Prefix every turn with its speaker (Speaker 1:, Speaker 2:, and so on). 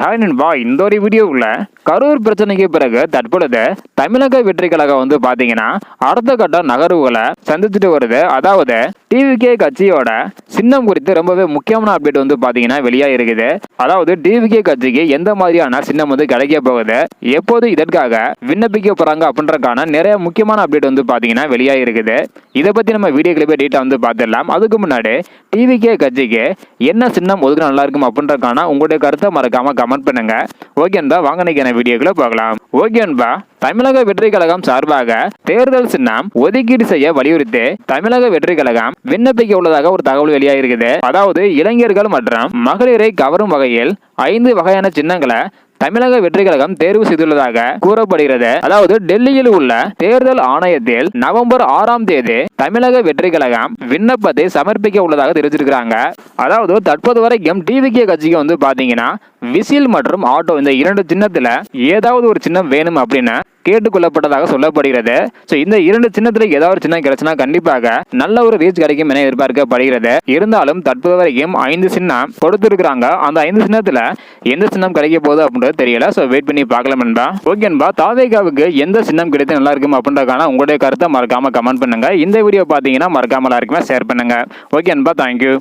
Speaker 1: Hi நண்பா. இந்த ஒரு வீடியோவில் கரூர் பிரச்சனைக்கு பிறகு தற்பொழுது தமிழக வெற்றி கழகம் வந்து பார்த்தீங்கன்னா அடுத்த கட்ட நகர்வுகளை சந்திச்சுட்டு வருது. அதாவது டிவிகே கட்சியோட சின்னம் குறித்து ரொம்பவே முக்கியமான அப்டேட் வந்து பார்த்தீங்கன்னா வெளியாக இருக்குது. அதாவது டிவிகே கட்சிக்கு எந்த மாதிரியான சின்னம் வந்து கிடைக்க போகுது? எப்போது இதற்காக விண்ணப்பிக்க போகிறாங்க அப்படின்றக்கான நிறைய முக்கியமான அப்டேட் வந்து பார்த்தீங்கன்னா வெளியாக இருக்குது. இதை பற்றி நம்ம வீடியோ கிளிப்பே டீட்டா வந்து பார்த்துடலாம். அதுக்கு முன்னாடி டிவிகே கட்சிக்கு என்ன சின்னம் ஒதுக்கு நல்லா இருக்கும் அப்படின்றக்கான உங்களுடைய கருத்தை மறக்காம கமெண்ட் பண்ணுங்க. ஓகேன்பா வாங்க நினைக்கிற வீடியோக்குள்ள பார்க்கலாம் ஓகேன்பா தமிழக வெற்றி கழகம் சார்பாக தேர்தல் சின்னம் ஒதுக்கீடு செய்ய வலியுறுத்தி தமிழக வெற்றி கழகம் விண்ணப்பிக்க உள்ளதாக ஒரு தகவல் வெளியாகிருக்குது அதாவது இளைஞர்கள் மற்றும் மகளிரை கவரும் வகையில் ஐந்து வகையான சின்னங்களை தமிழக வெற்றி கழகம் தேர்வு செய்துள்ளதாக கூறப்படுகிறது. அதாவது டெல்லியில் உள்ள தேர்தல் ஆணையத்தில் நவம்பர் ஆறாம் தேதி தமிழக வெற்றி கழகம் விண்ணப்பத்தை சமர்ப்பிக்க உள்ளதாக தெரிவிச்சிருக்கிறாங்க அதாவது தற்போது வரைக்கும் டிவிகே கட்சிக்கு வந்து பாத்தீங்கன்னா விசில் மற்றும் ஆட்டோ இந்த இரண்டு சின்னத்துல ஏதாவது ஒரு சின்னம் வேணும் அப்படின்னு கேட்டுக்கொள்ளப்பட்டதாக சொல்லப்படுகிறது. ஸோ இந்த இரண்டு சின்னத்துல ஏதாவது ஒரு சின்னம் கிடைச்சுன்னா கண்டிப்பாக நல்ல ஒரு ரீச் கிடைக்கும் என எதிர்பார்க்கப்படுகிறது. இருந்தாலும் தற்போது வரைக்கும் ஐந்து சின்னம் கொடுத்துருக்குறாங்க. அந்த ஐந்து சின்னத்துல எந்த சின்னம் கிடைக்க போகுது அப்படின்றது தெரியல. ஸோ வெயிட் பண்ணி பார்க்கலாம் நண்பா. ஓகேன்பா தாவேகாவுக்கு எந்த சின்னம் கிடைத்து நல்லா இருக்கும் அப்படின்றக்கான உங்களுடைய கருத்தை மறக்காம கமெண்ட் பண்ணுங்க. இந்த வீடியோ பார்த்தீங்கன்னா மறக்காம எல்லாருக்குமே ஷேர் பண்ணுங்க. ஓகேன்பா தேங்க்யூ